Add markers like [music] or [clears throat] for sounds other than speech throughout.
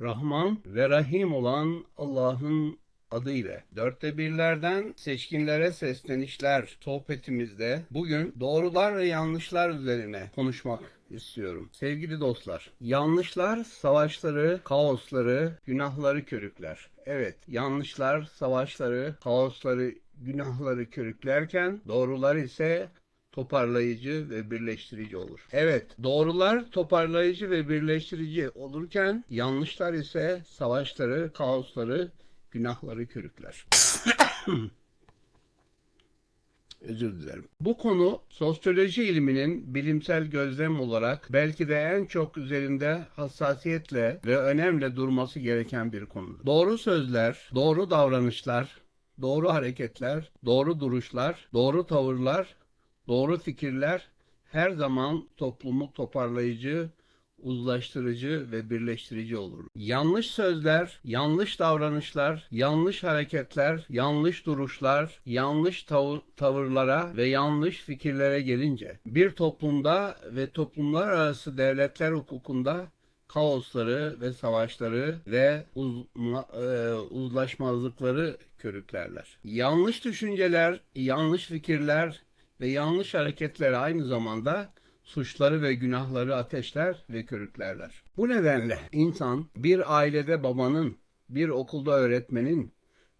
Rahman ve Rahim olan Allah'ın adıyla. Dörtte birlerden seçkinlere seslenişler sohbetimizde bugün doğrular ve yanlışlar üzerine konuşmak istiyorum. Sevgili dostlar, yanlışlar savaşları, kaosları, günahları körükler. Evet, yanlışlar savaşları, kaosları, günahları körüklerken doğrular ise toparlayıcı ve birleştirici olur. Evet, doğrular toparlayıcı ve birleştirici olurken yanlışlar ise savaşları, kaosları, günahları körükler. [coughs] Özür dilerim. Bu konu sosyoloji ilminin bilimsel gözlem olarak belki de en çok üzerinde hassasiyetle ve önemle durması gereken bir konu. Doğru sözler, doğru davranışlar, doğru hareketler, doğru duruşlar, doğru tavırlar, doğru fikirler her zaman toplumu toparlayıcı, uzlaştırıcı ve birleştirici olur. Yanlış sözler, yanlış davranışlar, yanlış hareketler, yanlış duruşlar, yanlış tav- tavırlara ve yanlış fikirlere gelince bir toplumda ve toplumlar arası devletler hukukunda kaosları ve savaşları ve uzma- e, uzlaşmazlıkları körüklerler. Yanlış düşünceler, yanlış fikirler ve yanlış hareketler aynı zamanda suçları ve günahları ateşler ve körüklerler. Bu nedenle insan bir ailede babanın, bir okulda öğretmenin,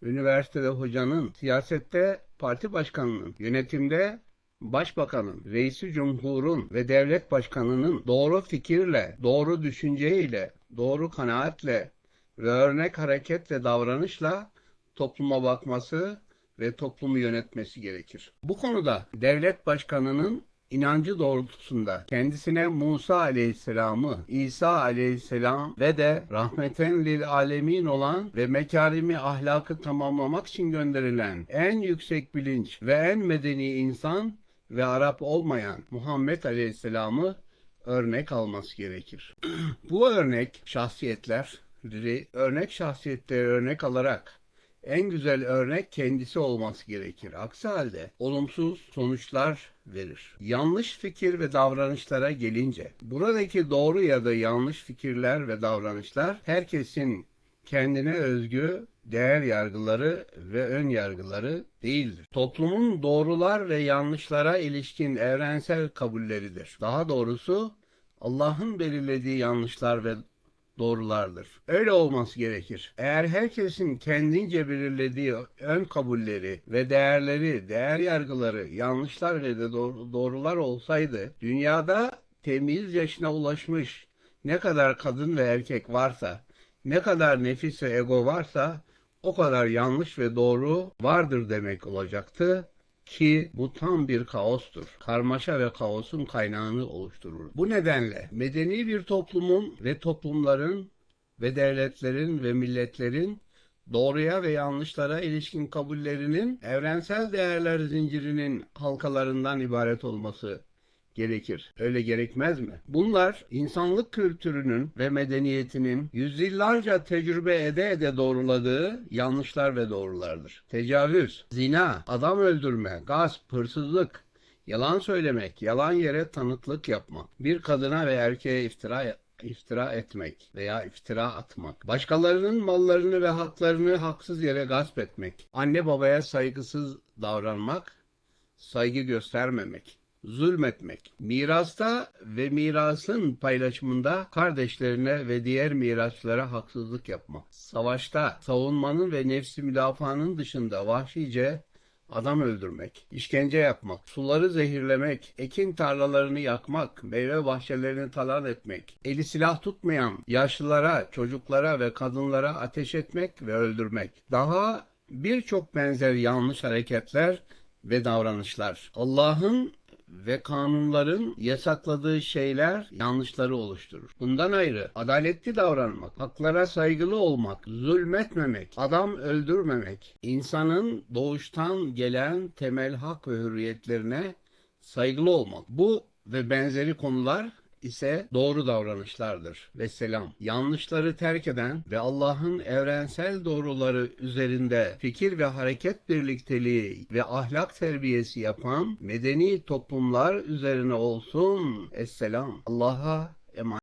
üniversitede hocanın, siyasette parti başkanının, yönetimde başbakanın, reisi cumhurun ve devlet başkanının doğru fikirle, doğru düşünceyle, doğru kanaatle ve örnek hareket ve davranışla topluma bakması ve toplumu yönetmesi gerekir. Bu konuda devlet başkanının inancı doğrultusunda kendisine Musa aleyhisselamı, İsa aleyhisselam ve de rahmeten lil alemin olan ve mekarimi ahlakı tamamlamak için gönderilen en yüksek bilinç ve en medeni insan ve Arap olmayan Muhammed aleyhisselamı örnek alması gerekir. [clears throat] Bu örnek şahsiyetleri, örnek şahsiyetleri örnek alarak en güzel örnek kendisi olması gerekir. Aksi halde olumsuz sonuçlar verir. Yanlış fikir ve davranışlara gelince, buradaki doğru ya da yanlış fikirler ve davranışlar herkesin kendine özgü değer yargıları ve ön yargıları değildir. Toplumun doğrular ve yanlışlara ilişkin evrensel kabulleridir. Daha doğrusu Allah'ın belirlediği yanlışlar ve doğrulardır. Öyle olması gerekir. Eğer herkesin kendince belirlediği ön kabulleri ve değerleri, değer yargıları, yanlışlar ve de doğru- doğrular olsaydı, dünyada temiz yaşına ulaşmış ne kadar kadın ve erkek varsa, ne kadar nefis ve ego varsa, o kadar yanlış ve doğru vardır demek olacaktı ki bu tam bir kaostur. Karmaşa ve kaosun kaynağını oluşturur. Bu nedenle medeni bir toplumun ve toplumların ve devletlerin ve milletlerin doğruya ve yanlışlara ilişkin kabullerinin evrensel değerler zincirinin halkalarından ibaret olması gerekir. Öyle gerekmez mi? Bunlar insanlık kültürünün ve medeniyetinin yüzyıllarca tecrübe ede ede doğruladığı yanlışlar ve doğrulardır. Tecavüz, zina, adam öldürme, gasp, hırsızlık, yalan söylemek, yalan yere tanıklık yapmak, bir kadına ve erkeğe iftira iftira etmek veya iftira atmak, başkalarının mallarını ve haklarını haksız yere gasp etmek, anne babaya saygısız davranmak, saygı göstermemek, zulmetmek, mirasta ve mirasın paylaşımında kardeşlerine ve diğer mirasçılara haksızlık yapmak, savaşta savunmanın ve nefsi müdafaanın dışında vahşice adam öldürmek, işkence yapmak, suları zehirlemek, ekin tarlalarını yakmak, meyve bahçelerini talan etmek, eli silah tutmayan yaşlılara, çocuklara ve kadınlara ateş etmek ve öldürmek. Daha birçok benzer yanlış hareketler ve davranışlar. Allah'ın ve kanunların yasakladığı şeyler yanlışları oluşturur. Bundan ayrı adaletli davranmak, haklara saygılı olmak, zulmetmemek, adam öldürmemek, insanın doğuştan gelen temel hak ve hürriyetlerine saygılı olmak. Bu ve benzeri konular ise doğru davranışlardır ve selam. Yanlışları terk eden ve Allah'ın evrensel doğruları üzerinde fikir ve hareket birlikteliği ve ahlak terbiyesi yapan medeni toplumlar üzerine olsun. Esselam. Allah'a emanet.